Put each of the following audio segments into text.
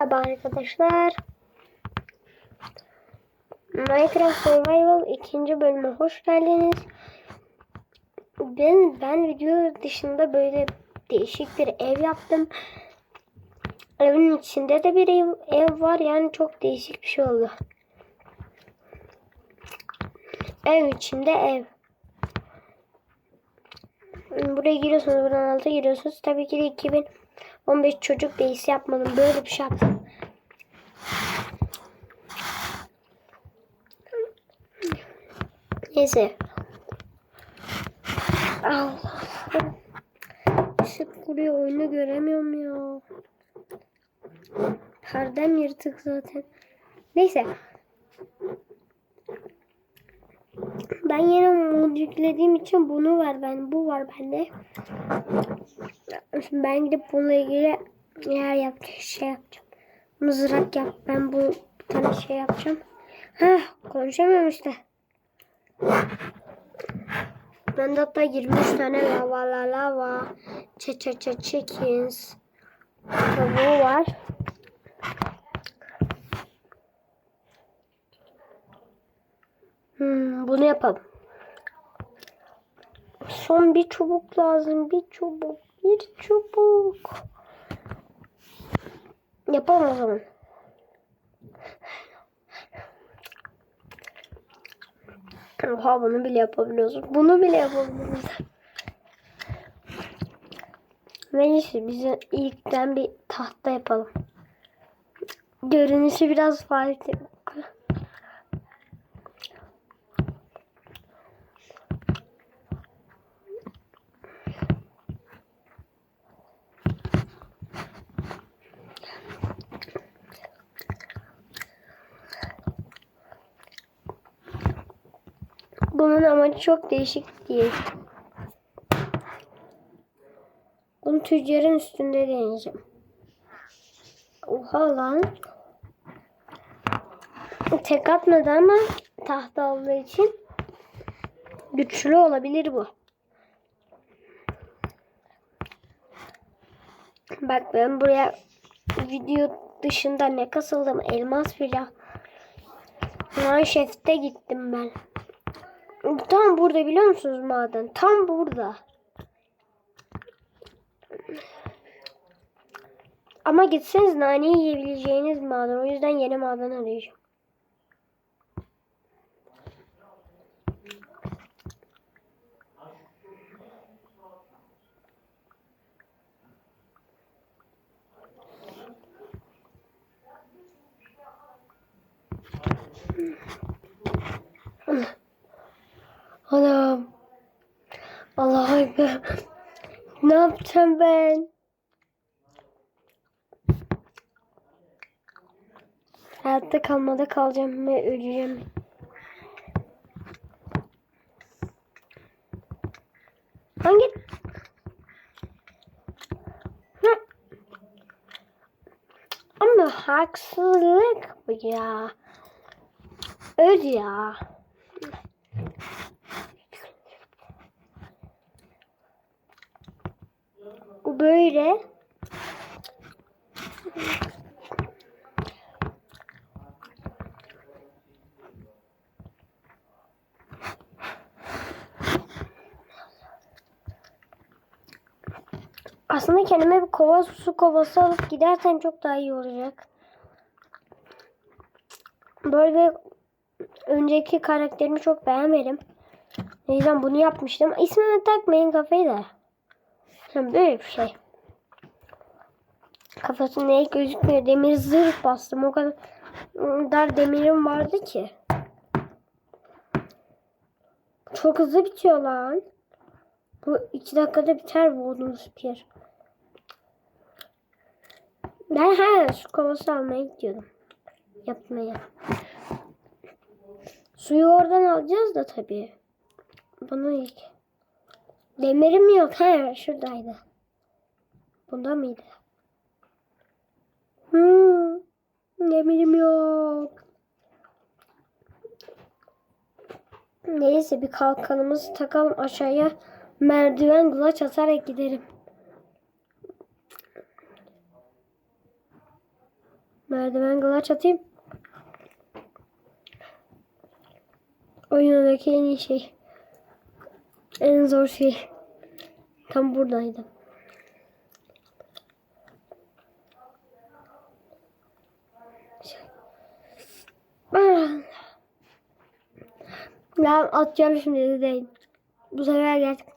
Merhaba arkadaşlar. Minecraft Survival ikinci bölüme hoş geldiniz. Ben ben video dışında böyle değişik bir ev yaptım. Evin içinde de bir ev, ev var yani çok değişik bir şey oldu. Ev içinde ev. Buraya giriyorsunuz, buradan alta giriyorsunuz. Tabii ki de 2015 çocuk değişi yapmadım. Böyle bir şey yaptım. Neyse. Allah. Işık vuruyor oyunu göremiyorum ya. Perdem yırtık zaten. Neyse. Ben yine mod yüklediğim için bunu var ben. Bu var bende. Şimdi ben gidip bununla ilgili yer yapacağım. Şey yapacağım. Mızrak yap. Ben bu bir tane şey yapacağım. Heh konuşamıyorum işte. Bende hatta 23 tane lava la lava. Çe çe çe chickens. Tavuğu var. Hmm, bunu yapalım. Son bir çubuk lazım. Bir çubuk. Bir çubuk. Yapalım o zaman. Oha bunu bile yapabiliyoruz. Bunu bile yapabiliyoruz. Neyse bize ilkten bir tahta yapalım. Görünüşü biraz farklı. Bunun amacı çok değişik değil. Bunu tüccarın üstünde deneyeceğim. Oha lan. Tek atmadı ama tahta olduğu için güçlü olabilir bu. Bak ben buraya video dışında ne kasıldım elmas filan. Manşefte gittim ben. Tam burada biliyor musunuz maden? Tam burada. Ama gitseniz nane yiyebileceğiniz maden. O yüzden yeni maden arayacağım. Anam. Allah'a ekber. Ne yapacağım ben? Hayatta kalmada kalacağım ve öleceğim. Hangi? Hı. Ama haksızlık bu ya. Öl ya. Böyle. Aslında kendime bir kova su kovası alıp gidersem çok daha iyi olacak. Böyle önceki karakterimi çok beğenmedim. O bunu yapmıştım. İsmini takmayın kafayı da. Yani böyle bir şey. Kafası neye gözükmüyor. Demir zırh bastım. O kadar dar demirim vardı ki. Çok hızlı bitiyor lan. Bu iki dakikada biter bu odun spiyer. Ben her su kovası almaya gidiyordum. Yapmaya. Suyu oradan alacağız da tabii. Bunu ilk. Demirim yok. He şuradaydı. Bunda mıydı? Hmm, demirim yok. Neyse bir kalkanımızı takalım aşağıya. Merdiven kulaç atarak giderim. Merdiven kulaç atayım. Oyundaki en iyi şey. En zor şey. Tam buradaydı. Ah. Ya atacağım şimdi de değil. Bu sefer gerçek.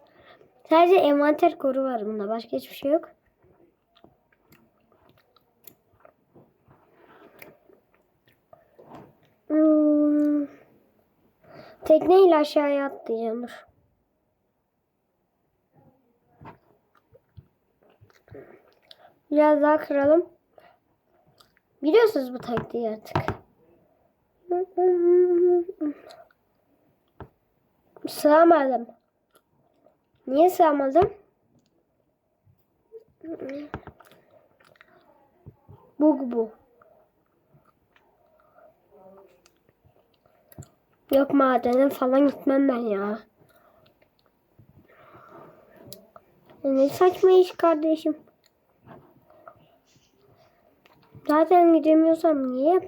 Sadece envanter koru var bunda. Başka hiçbir şey yok. Hmm. Tekneyle aşağıya atlayacağım. Dur. Biraz daha kıralım. Biliyorsunuz bu taktiği artık. Sığamadım. Niye sığamadım? Bug bu. Yok madene falan gitmem ben ya. Ne saçma iş kardeşim. Zaten gidemiyorsam niye yap?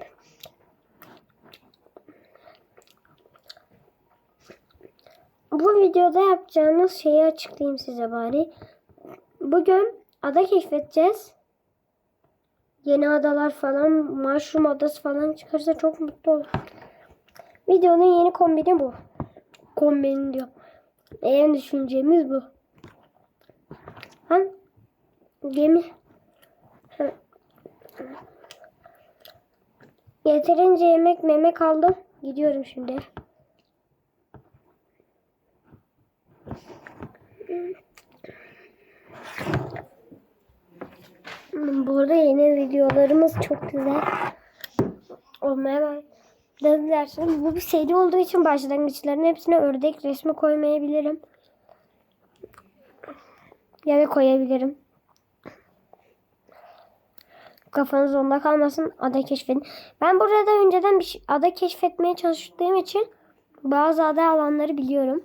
Bu videoda yapacağımız şeyi açıklayayım size bari. Bugün ada keşfedeceğiz. Yeni adalar falan, mushroom adası falan çıkarsa çok mutlu olurum. Videonun yeni kombini bu. Kombini diyor. En düşüncemiz bu. Han gemi. Yeterince yemek memek aldım. Gidiyorum şimdi. Bu arada yeni videolarımız çok güzel olmaya başladı. Bu bir seri olduğu için başlangıçların hepsine ördek resmi koymayabilirim. Ya da koyabilirim. Kafanız onda kalmasın. Ada keşfedin. Ben burada önceden bir şey- ada keşfetmeye çalıştığım için bazı ada alanları biliyorum.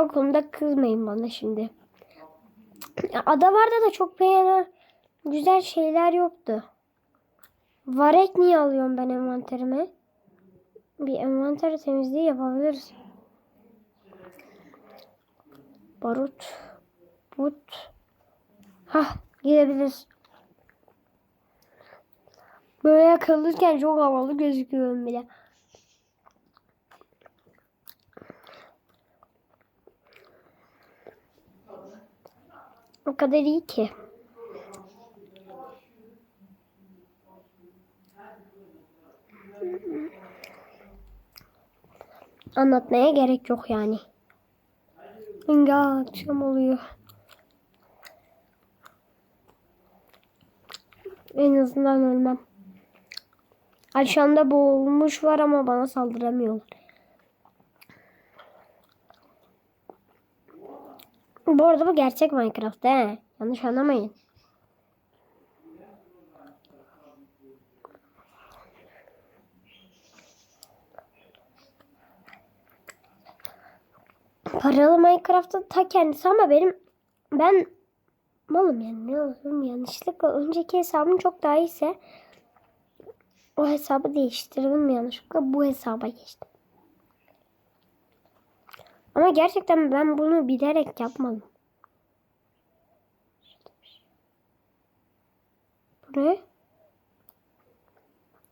O konuda kızmayın bana şimdi. Adalarda da çok beğenen güzel şeyler yoktu. Varek niye alıyorum ben envanterime? Bir envanter temizliği yapabiliriz. Barut. But. Hah gidebiliriz. Böyle yakılırken çok havalı gözüküyorum bile. O kadar iyi ki. Anlatmaya gerek yok yani. Ya akşam oluyor. En azından ölmem. Aşağıda boğulmuş var ama bana saldıramıyorlar. Bu arada bu gerçek Minecraft he. Yanlış anlamayın. Paralı Minecraft'ın ta kendisi ama benim ben malım yani ne olurum yanlışlıkla önceki hesabım çok daha iyiyse o hesabı değiştirdim yanlışlıkla bu hesaba geçtim. Ama gerçekten ben bunu bilerek yapmadım. Bu ne?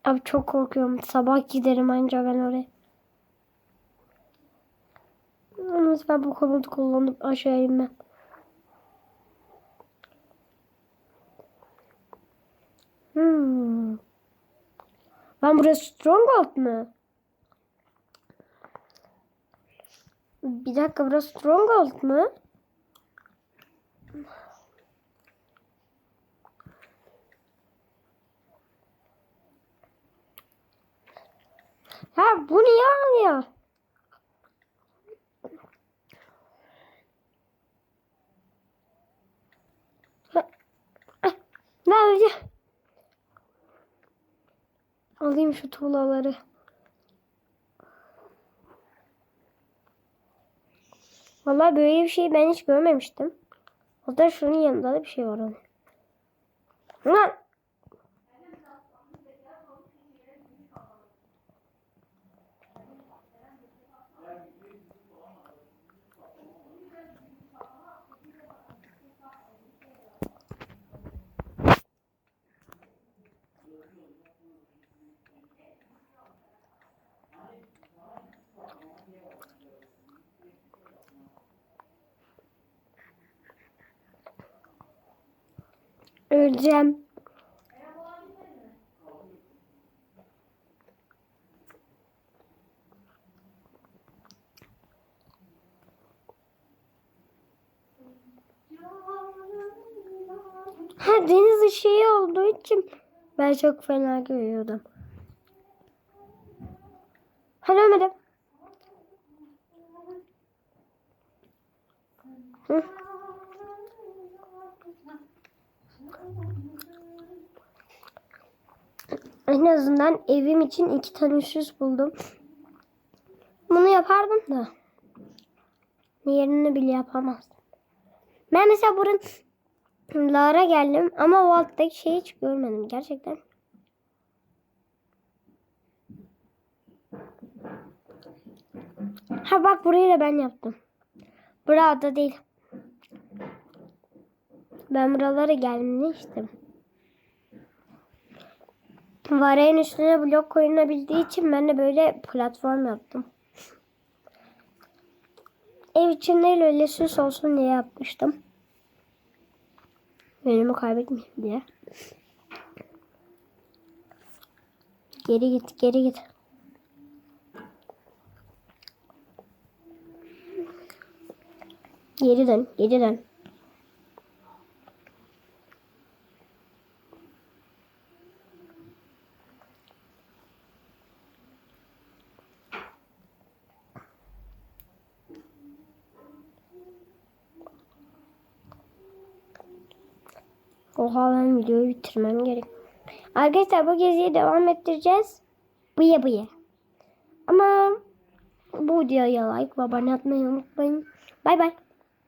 Abi çok korkuyorum. Sabah giderim ancak ben oraya. Yalnız ben bu komutu kullanıp aşağı inmem. Hmm. Lan burası Stronghold mu? Bir dakika burası Stronghold mu? Ha bu niye alıyor? Yapacağım? Alayım şu tuğlaları. Vallahi böyle bir şey ben hiç görmemiştim. Hatta şunun yanında da bir şey var onun. Lan! Öleceğim. Ha deniz ışığı olduğu için ben çok fena görüyordum. Hadi ölmedim. Hı. En azından evim için iki tane süs buldum. Bunu yapardım da. Yerini bile yapamazdım. Ben mesela buranın Lara geldim ama o alttaki şeyi hiç görmedim gerçekten. Ha bak burayı da ben yaptım. Burada değil. Ben buralara gelmiştim. Vareyin üstüne blok koyulabildiği için ben de böyle platform yaptım. Ev için değil öyle süs olsun diye yapmıştım. Önümü kaybetmeyeyim diye. Geri git, geri git. Geri dön, geri dön. Oha ben videoyu bitirmem gerek. Arkadaşlar bu geziyi devam ettireceğiz. Bıya bıya. Ama bu videoya like ve abone olmayı unutmayın. Bay bay.